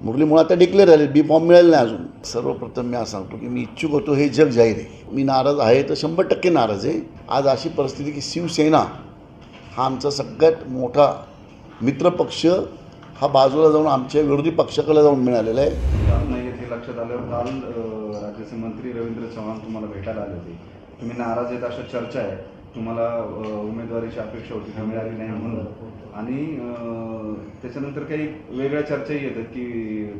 मुरली मुळात आता डिक्लेअर झाले बी फॉर्म मिळेल नाही अजून. सर्वप्रथम मी असं सांगतो की मी इच्छुक होतो हे जग जाहीर आहे. मी नाराज आहे तर शंभर टक्के नाराज आहे. आज अशी परिस्थिती की शिवसेना हा आमचा सगळ्यात मोठा मित्रपक्ष हा बाजूला जाऊन आमच्या विरोधी पक्षाकडे जाऊन मिळालेला आहे. नाही हे लक्षात आलं काल राज्याचे मंत्री रवींद्र चव्हाण तुम्हाला भेटायला आले होते. तुम्ही नाराज आहेत अशा चर्चा आहे तुम्हाला उमेदवारीची अपेक्षा होती ती मिळाली नाही म्हणून? आणि त्याच्यानंतर काही वेगळ्या चर्चाही येतात की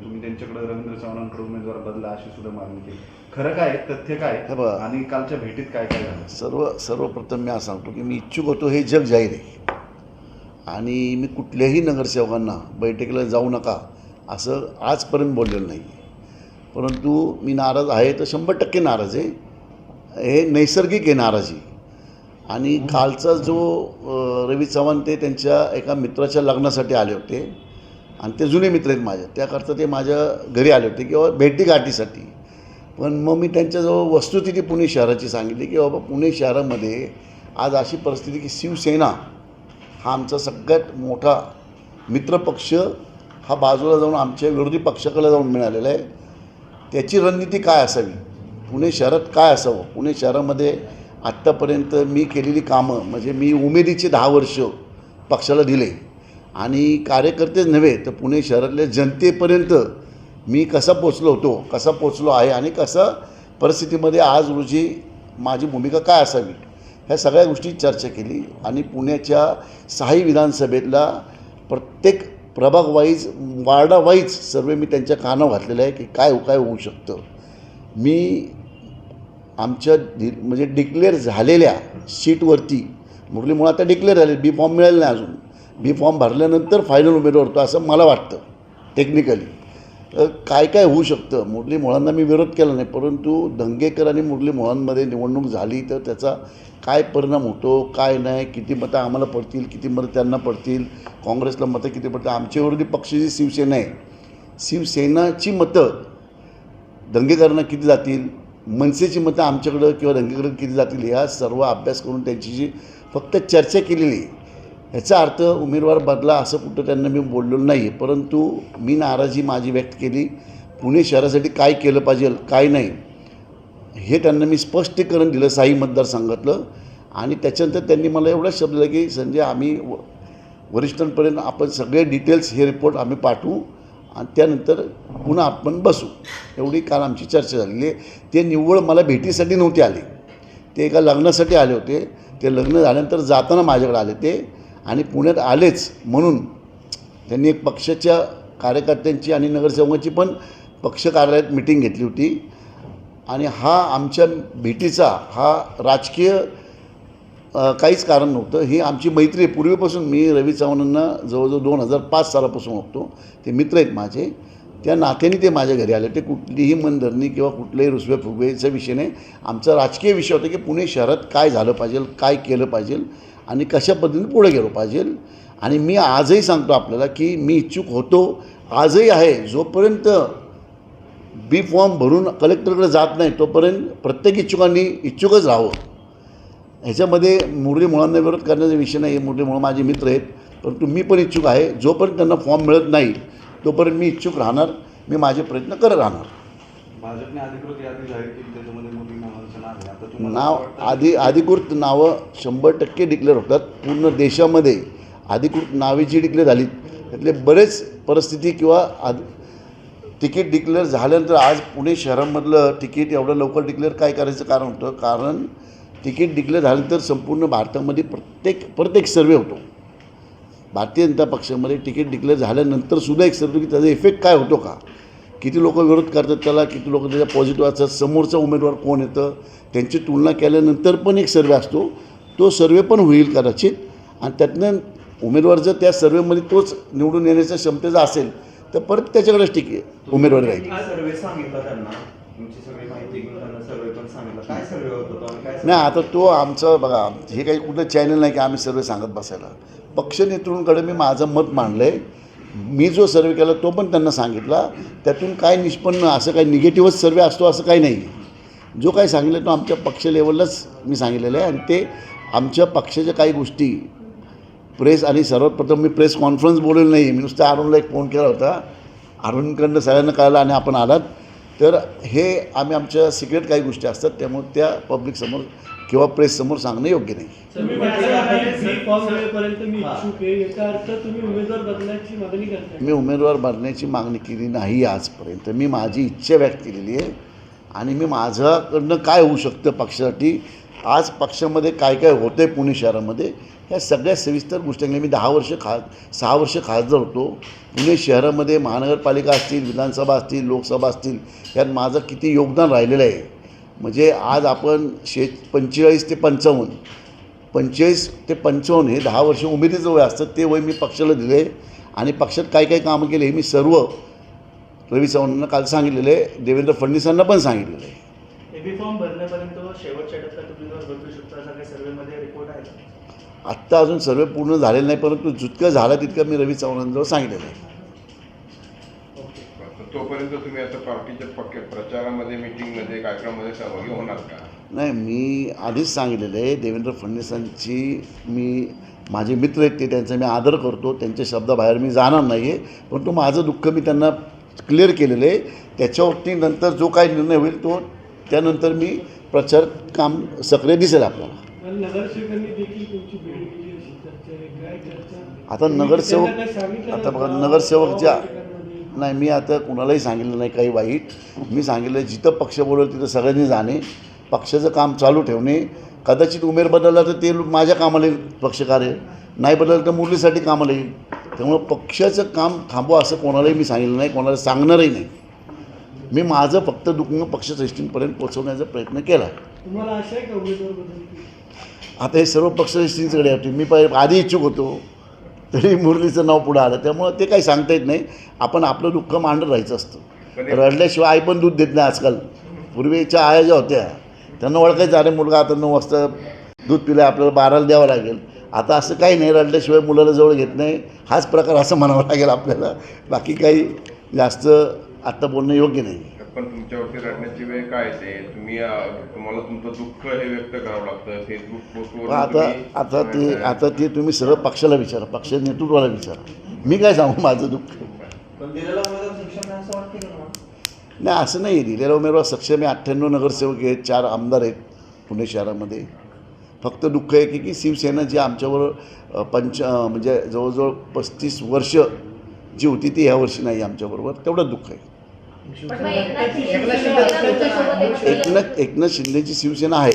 तुम्ही त्यांच्याकडे रवींद्र चव्हाणांकडे उमेदवार बदला अशी सुद्धा मागणी केली. खरं काय तथ्य काय. आणि कालच्या भेटीत काय काय झालं? सर्व सर्वप्रथम मी असं सांगतो की मी इच्छुक होतो हे जग जाहीर आहे आणि मी कुठल्याही नगरसेवकांना बैठकीला जाऊ नका असं आजपर्यंत बोललेलं नाही. परंतु मी नाराज आहे तर शंभर टक्के नाराज आहे. हे नैसर्गिक आहे नाराजी. आणि कालचा जो रवी चव्हाण ते त्यांच्या एका मित्राच्या लग्नासाठी आले होते आणि ते जुने मित्र आहेत माझे त्याकरता ते माझ्या घरी आले होते किंवा भेटीगाठीसाठी पण मग मी त्यांच्याजवळ वस्तुस्थिती पुणे शहराची सांगितली की बाबा पुणे शहरामध्ये आज अशी परिस्थिती की शिवसेना हा आमचा सगळ्यात मोठा मित्रपक्ष हा बाजूला जाऊन आमच्या विरोधी पक्षाकडे जाऊन मिळालेला आहे. त्याची रणनीती काय असावी? पुणे शहरात काय असावं? पुणे शहरामध्ये आत्तापर्यंत मी केलेली कामं म्हणजे मी उमेदीचे दहा वर्ष पक्षाला दिले. आणि कार्यकर्तेच नव्हे तर पुणे शहरातल्या जनतेपर्यंत मी कसा पोचलो होतो कसा पोचलो आहे आणि कसा परिस्थितीमध्ये आज रोजी माझी भूमिका काय असावी ह्या सगळ्या गोष्टी चर्चा केली. आणि पुण्याच्या सहाही विधानसभेतला प्रत्येक प्रभाग वाईज सर्व मी त्यांच्या कानावर घातलेलं आहे की काय हो, काय होऊ शकतं. मी आमच्या दि म्हणजे डिक्लेअर झालेल्या सीटवरती मुरली मुळात आता डिक्लेअर झाले बी फॉर्म मिळाले नाही अजून. बी फॉर्म भरल्यानंतर फायनल उमेदवार होतो असं मला वाटतं टेक्निकली तर काय काय होऊ शकतं? मुरली मुळांना मी विरोध केला नाही परंतु दंगेकर आणि मुरली मुळांमध्ये निवडणूक झाली तर त्याचा काय परिणाम होतो काय नाही किती मतं आम्हाला पडतील किती मतं त्यांना पडतील काँग्रेसला मतं किती पडतील आमच्या विरोधी पक्ष जी शिवसेना आहे. शिवसेनाची मतं दंगेकरांना किती जातील? मनसेची मतं आमच्याकडं किंवा रंगीकरण केली जातील ह्या सर्व अभ्यास करून त्यांची जी फक्त चर्चा केलेली आहे ह्याचा अर्थ उमेदवार बदला असं कुठं त्यांना मी बोललेलो नाही परंतु मी नाराजी माझी व्यक्त केली पुणे शहरासाठी काय केलं पाहिजे काय नाही हे त्यांना मी स्पष्टीकरण दिलं साई मतदारसंघातलं. आणि त्याच्यानंतर त्यांनी मला एवढाच शब्द दिला की संजय आम्ही व वरिष्ठांपर्यंत आपण सगळे डिटेल्स हे रिपोर्ट आम्ही पाठवू आणि त्यानंतर पुन्हा आपण बसू. एवढी काल आमची चर्चा झालेली आहे. ते निव्वळ मला भेटीसाठी नव्हते आले. ते एका लग्नासाठी आले होते. ते लग्न झाल्यानंतर जाताना माझ्याकडे आले ते आणि पुण्यात आलेच म्हणून त्यांनी एक पक्षाच्या कार्यकर्त्यांची आणि नगरसेवकांची पण पक्ष कार्यालयात मिटिंग घेतली होती. आणि हा आमच्या भेटीचा हा राजकीय काहीच कारण नव्हतं. ही आमची मैत्री आहे. पूर्वीपासून मी रवी चव्हाणांना जवळजवळ दोन हजार पाच सालापासून ओळखतो. ते मित्र आहेत माझे. त्या नात्याने ते माझ्या घरी आले ते कुठलीही मनधरणी किंवा कुठल्याही रुसवे फुगवेचा विषय नाही. आमचा राजकीय विषय होता की पुणे शहरात काय झालं पाहिजे काय केलं पाहिजे आणि कशा पद्धतीने पुढे गेलो पाहिजे. आणि मी आजही सांगतो आपल्याला की मी इच्छुक होतो. आजही आहे. जोपर्यंत बी फॉर्म भरून कलेक्टरकडे जात नाही तोपर्यंत प्रत्येक इच्छुकांनी इच्छुकच राहावं. ह्याच्यामध्ये मुरली मुळांना विरोध करण्याचा विषय नाही आहे मुरली मुळं माझे मित्र आहेत. परंतु मी पण इच्छुक आहे जोपर्यंत त्यांना फॉर्म मिळत नाही तोपर्यंत मी इच्छुक राहणार मी माझे प्रयत्न करत राहणार. भाजपने अधिकृत यादी जाहीर केली त्याच्यामध्ये मोदी नावांचं नाव आहे. आता तुम्हाला नाव असं वाटतं आधी अधिकृत नावं शंभर टक्के डिक्लेअर होतात. पूर्ण देशामध्ये अधिकृत नावे जी डिक्लेअर झाली त्यातले बरेच परिस्थिती किंवा आद तिकीट डिक्लेअर झाल्यानंतर आज पुणे शहरामधलं तिकीट एवढं लवकर डिक्लेअर काय करायचं कारण होतं? कारण तिकीट डिक्लेअर तर संपूर्ण भारतामध्ये प्रत्येक प्रत्येक सर्वे होतो. भारतीय जनता पक्षामध्ये तिकीट डिक्लेअर झाल्यानंतर सुद्धा एक सर्वे की त्याचा इफेक्ट काय होतो का? किती लोक विरोध करतात त्याला किती लोक त्याच्या पॉझिटिव्ह असतात समोरचा उमेदवार कोण येतं? त्यांची तुलना केल्यानंतर पण एक सर्वे असतो. तो सर्वे पण होईल कदाचित. आणि त्यातनं उमेदवार जर त्या सर्वेमध्ये तोच निवडून येण्याच्या क्षमतेचा असेल तर परत त्याच्याकडेच टिके उमेदवार राहील. काय सर्वे सांगितला त्यांना तुमची सगळी माहिती घेऊन त्यांना सर्वे पण सांगितलं. काय सर्वे होत होता आणि काय नाही आता तो आमचं बघा हे काही कुठलं चॅनल नाही की आम्ही सर्वे सांगत बसायला. पक्ष नेतृत्वाकडे मी माझं मत मांडलं आहे मी जो सर्वे केला तो पण त्यांना सांगितला. त्यातून काय निष्पन्न असं काही निगेटिव्हच सर्वे असतो असं काही नाही. जो काही सांगितलं तो आमच्या पक्ष लेवललाच मी सांगितलेलं आहे. आणि ते आमच्या पक्षाच्या काही गोष्टी प्रेस आणि सर्वात प्रथम मी प्रेस कॉन्फरन्स बोललेलं नाही. मी नुसतं अरुणला एक फोन केला होता. अरुणकडनं सगळ्यांना कळलं आणि आपण आलात. तर हे आम्ही आमच्या सिक्रेट काही गोष्टी असतात त्यामुळे त्या पब्लिकसमोर किंवा प्रेससमोर सांगणं योग्य नाही. मी उमेदवार भरण्याची मागणी केली नाही आजपर्यंत. मी माझी इच्छा व्यक्त केलेली आहे आणि मी माझ्याकडनं काय होऊ शकतं पक्षासाठी आज पक्षामध्ये काय काय होतं आहे पुणे शहरामध्ये ह्या सगळ्या सविस्तर गोष्टी मी दहा वर्ष खा सहा वर्ष खासदार होतो. पुणे शहरामध्ये महानगरपालिका असतील विधानसभा असतील लोकसभा असतील यात माझं किती योगदान राहिलेलं आहे. म्हणजे आज आपण शे पंचेचाळीस ते पंचावन्न पंचेचाळीस ते पंचावन्न हे दहा वर्ष उमेदीचं वय असतं ते वय मी पक्षाला दिलं आहे आणि पक्षात काय काय कामं केले हे मी सर्व रवी चव्हाणांना काल सांगितलेलं आहे देवेंद्र फडणवीसांना पण सांगितलेलं आहे. एबी फॉर्म भरण्यापर्यंत शेवटच्या टप्प्यात उमेदवार बदलू शकतो असा काही सर्वेमध्ये रिपोर्ट आहे? आत्ता अजून सर्व पूर्ण झालेलं नाही परंतु जितकं झालं तितकं मी रवी चव्हाणांजवळ सांगितलेलं आहे. तोपर्यंत तुम्ही आता पार्टीच्या पक्ष प्रचारामध्ये मिटिंगमध्ये कार्यक्रमामध्ये सहभागी होणार का? नाही मी आधीच सांगितलेलं आहे देवेंद्र फडणवीसांची मी माझे मित्र आहेत ते त्यांचा मी आदर करतो त्यांच्या शब्दाबाहेर मी जाणार नाही आहे परंतु माझं दुःख मी त्यांना क्लिअर केलेलं आहे. त्याच्यावरती नंतर जो काही निर्णय होईल तो त्यानंतर मी प्रचार काम सक्रिय दिसेल आपल्याला. आता नगरसेवक आता बघा? नगरसेवक ज्या बैठकांमध्ये? नाही मी आता कुणालाही सांगितलं नाही काही वाईट. मी सांगितलं जिथं पक्ष बोलवेल तिथं सगळ्यांनी जाणे. पक्षाचं काम चालू ठेवणे. कदाचित उमेर बदलला तर ते माझ्या कामाला येईल पक्षकार्य नाही बदललं तर मुलीसाठी कामाला येईल. त्यामुळं पक्षाचं काम थांबवा असं कोणालाही मी सांगितलं नाही कोणाला सांगणारही नाही. मी माझं फक्त दुखणं पक्षश्रेष्ठींपर्यंत पोहोचवण्याचा प्रयत्न केला. तुम्हाला आशा आहे का उमेदवार बदलतील आता हे सर्व पक्षश्रेष्ठींकडे आहे. मी पहिले आधी इच्छुक होतो. तरी मुरलीचं नाव पुढं आलं. त्यामुळं ते काही सांगता येत नाही. आपण आपलं दुःख मांडत राहायचं असतं. रडल्याशिवाय आई पण दूध देत नाही आजकाल. पूर्वीच्या आया ज्या होत्या त्यांना ओळखायचं अरे मुलगा आता नऊ वाजता दूध पिलं आपल्याला बाराला द्यावं लागेल. आता असं काही नाही. रडल्याशिवाय मुलाला जवळ घेत नाही. हाच प्रकार असं म्हणावं लागेल आपल्याला. बाकी काही जास्त आत्ता बोलणं योग्य नाही. पण तुमच्यावरती रडण्याची वेळ काय येते तुम्ही तुम्हाला तुमचं दुःख हे व्यक्त करावं लागतं. पोस्टवर पण आता आता ते आता ते तुम्ही सरळ पक्षाला विचारा. पक्ष नेतृत्वाला विचारा. मी काय सांगू माझं दुःख? नाही असं नाही दिलेला उमेदवार सक्षम आहे. अठ्ठ्याण्णव नगरसेवक आहेत. चार आमदार आहेत पुणे शहरामध्ये. फक्त दुःख आहे की की शिवसेना जी आमच्यावर पंच म्हणजे जवळजवळ पस्तीस वर्ष जी होती ती ह्या वर्षी नाही आमच्याबरोबर. तेवढं दुःख आहे. एकनाथ? एकनाथ शिंदेची शिवसेना आहे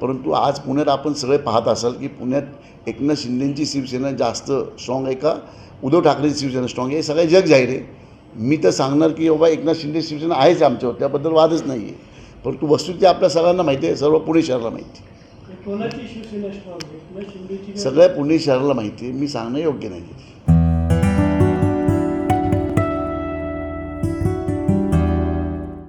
परंतु आज पुण्यात आपण सगळे पाहत असाल की पुण्यात एकनाथ शिंदेची शिवसेना जास्त स्ट्रॉंग आहे का? उद्धव ठाकरेची शिवसेना स्ट्रॉंग आहे. हे सगळे जग जाहीर आहे. मी तर सांगणार की बाबा एकनाथ शिंदे शिवसेना आहेच आमच्यावर त्याबद्दल वादच नाही आहे परंतु वस्तुस्थिती आपल्या सगळ्यांना माहिती आहे सर्व पुणे शहराला माहिती आहे? सगळ्या पुणे शहराला माहिती आहे. मी सांगणं योग्य नाही